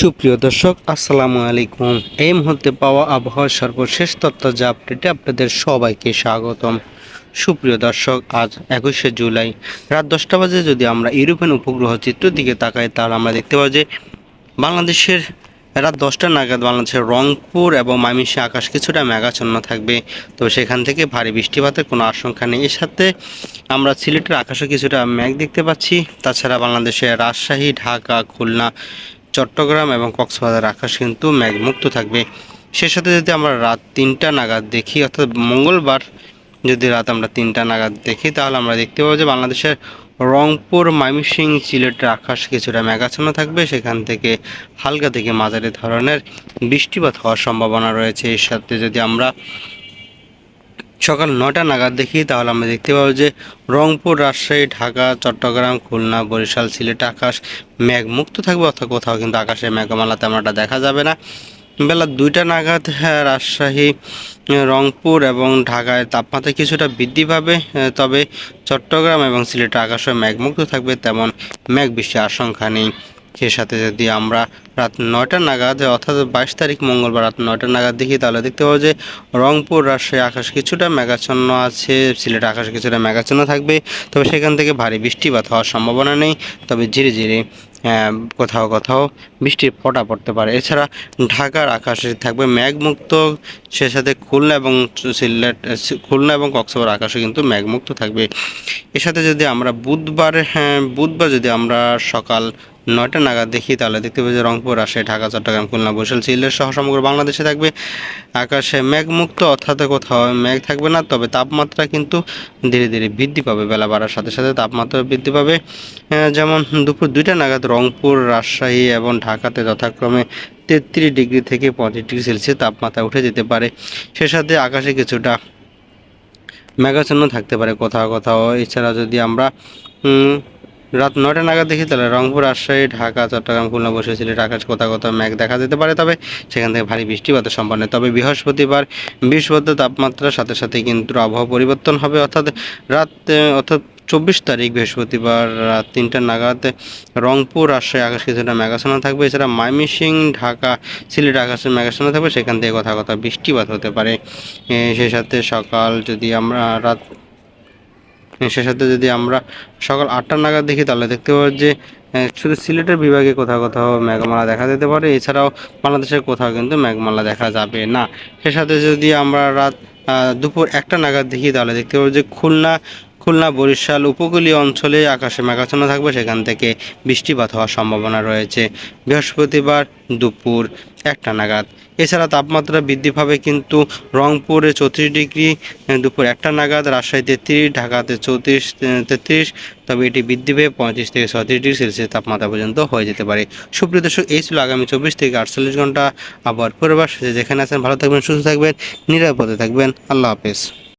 সুপ্রিয় দর্শক, আসসালামু আলাইকুম। এই মুহূর্তে পাওয়া আবহাওয়ার সর্বশেষ তথ্য যা আপডেটে আপনাদের সবাইকে স্বাগতম। সুপ্রিয় দর্শক, আজ একুশে জুলাই। রাত দশটা বাজে যদি আমরা ইউরোপিয়ান উপগ্রহ চিত্র দিকে তাকাই, তাহলে আমরা দেখতে পাবো যে বাংলাদেশের রাত দশটা নাগাদ বাংলাদেশের রংপুর এবং মাইমিংসিং আকাশ কিছুটা মেঘাচ্ছন্ন থাকবে। তো সেখান থেকে ভারী বৃষ্টিপাতের কোনো আশঙ্কা নেই। এর সাথে আমরা সিলেটের আকাশে কিছুটা মেঘ দেখতে পাচ্ছি। তাছাড়া বাংলাদেশের রাজশাহী, ঢাকা, খুলনা চট্টগ্রাম এবং কক্সবাজার আকাশ কিন্তু মেঘমুক্ত থাকবে। সে সাথে যদি আমরা রাত তিনটা নাগাদ দেখি, অর্থাৎ মঙ্গলবার যদি রাত আমরা তিনটা নাগাদ দেখি, তাহলে আমরা দেখতে পাবো যে বাংলাদেশের রংপুর, ময়মনসিং, সিলেটের আকাশ কিছুটা মেঘাচ্ছন্ন থাকবে। সেখান থেকে হালকা থেকে মাঝারি ধরনের বৃষ্টিপাত হওয়ার সম্ভাবনা রয়েছে। এর সাথে যদি আমরা সকাল নটা নাগাদ দেখি তাহলে আমরা দেখতে পাবো যে রংপুর রাজশাহী ঢাকা চট্টগ্রাম খুলনা বরিশাল সিলেট আকাশ মেঘমুক্ত থাকবে অর্থাৎ কোথাও কিন্তু আকাশে মেঘমালা তেমনটা দেখা যাবে না। বেলা দুইটা নাগাদ হ্যাঁ, রাজশাহী রংপুর এবং ঢাকায় তাপমাত্রা কিছুটা বৃদ্ধি পাবে তবে চট্টগ্রাম এবং সিলেটের আকাশে মেঘমুক্ত থাকবে তেমন মেঘ বৃষ্টির আশঙ্কা নেই। সে সাথে যদি আমরা রাত নয়টা নাগাদ, অর্থাৎ বাইশ তারিখ মঙ্গলবার রাত নয়টা নাগাদ দেখি, তাহলে দেখতে পাবো যে রংপুর রাজশাহী আকাশ কিছুটা মেঘাচ্ছন্ন আছে সিলেট আকাশ কিছুটা মেঘাচ্ছন্ন থাকবে। তবে সেখান থেকে ভারী বৃষ্টিপাত হওয়ার সম্ভাবনা নেই। তবে ধীরে ধীরে কোথাও কোথাও বৃষ্টির ফোঁটা পড়তে পারে। এছাড়া ঢাকার আকাশে থাকবে মেঘমুক্ত, সে সাথে খুলনা এবং সিলেট, খুলনা এবং কক্সবাজার আকাশে কিন্তু মেঘমুক্ত থাকবে। এর সাথে যদি আমরা বুধবার হ্যাঁ বুধবার যদি আমরা সকাল নয়টা নাগাদ দেখি, তাহলে দেখতে পাবো যে রংপুর, রাজশাহী, ঢাকা, চট্টগ্রাম, খুলনা, বরিশাল, সিলেট সহ সমগ্র বাংলাদেশে থাকবে আকাশে মেঘমুক্ত, অর্থাৎ কোথাও মেঘ থাকবে না, তবে তাপমাত্রা কিন্তু ধীরে ধীরে বৃদ্ধি পাবে, বেলা বাড়ার সাথে সাথে তাপমাত্রা বৃদ্ধি পাবে। যেমন দুপুর দুইটা নাগাদ রংপুর, রাজশাহী এবং ঢাকাতে যথাক্রমে তেত্রিশ ডিগ্রি থেকে পঁয়ত্রিশ ডিগ্রি সেলসিয়াস তাপমাত্রা উঠে যেতে পারে। সে সাথে আকাশে কিছুটা মেঘাচ্ছন্ন থাকতে পারে, কোথাও কোথাও। এছাড়া যদি আমরা রাত নয়টা নাগাদ দেখি তাহলে রংপুর, রাজশাহী, ঢাকা, চট্টগ্রাম, খুলনা বসে সিলেট আকাশ কোথাও কোথাও মেঘ দেখা যেতে পারে। তবে সেখান থেকে ভারী বৃষ্টিপাতের সম্ভাবনা তবে বৃহস্পতিবার বৃহস্পতি তাপমাত্রার সাথে সাথে কিন্তু আবহাওয়া পরিবর্তন হবে। অর্থাৎ রাত অর্থাৎ চব্বিশ তারিখ বৃহস্পতিবার রাত তিনটা নাগাদ রংপুর, রাজশাহী আকাশ কিছুটা মেঘাচ্ছন্ন থাকবে। এছাড়া ময়মনসিং ঢাকা, সিলেট আকাশে মেঘাচ্ছন্ন থাকবে। সেখান থেকে কোথাও কোথাও বৃষ্টিপাত হতে পারে। সেই সাথে সকাল যদি আমরা রাত সে সাথে যদি আমরা সকাল আটটা নাগাদ দেখি, তাহলে দেখতে পাবো যে শুধু সিলেটের বিভাগে কোথাও কোথাও মেঘমালা দেখা যেতে পারে। এছাড়াও বাংলাদেশের কোথাও কিন্তু মেঘমালা দেখা যাবে না। সে সাথে যদি আমরা রাত দুপুর একটা নাগাদ দেখি, তাহলে দেখতে পাবো যে খুলনা খুলনা, বরিশাল উপকূলীয় অঞ্চলে আকাশে মেঘাচ্ছন্ন থাকবে। সেখান থেকে বৃষ্টিপাত হওয়ার সম্ভাবনা রয়েছে। বৃহস্পতিবার দুপুর একটা নাগাদ। এছাড়া তাপমাত্রা বৃদ্ধি পাবে কিন্তু রংপুরে চৌত্রিশ ডিগ্রি দুপুর একটা নাগাদ রাজশাহী তেত্রিশ ঢাকাতে চৌত্রিশ তেত্রিশ, তবে এটি বৃদ্ধি পেয়ে পঁয়ত্রিশ থেকে ছত্রিশ ডিগ্রি সেলসিয়াস তাপমাত্রা পর্যন্ত হয়ে যেতে পারে। সুপ্রিয় দর্শক, এই ছিল আগামী চব্বিশ থেকে আটচল্লিশ ঘণ্টা আবার পরিবার যেখানে আছেন, ভালো থাকবেন, সুস্থ থাকবেন, নিরাপদে থাকবেন। আল্লাহ হাফেজ।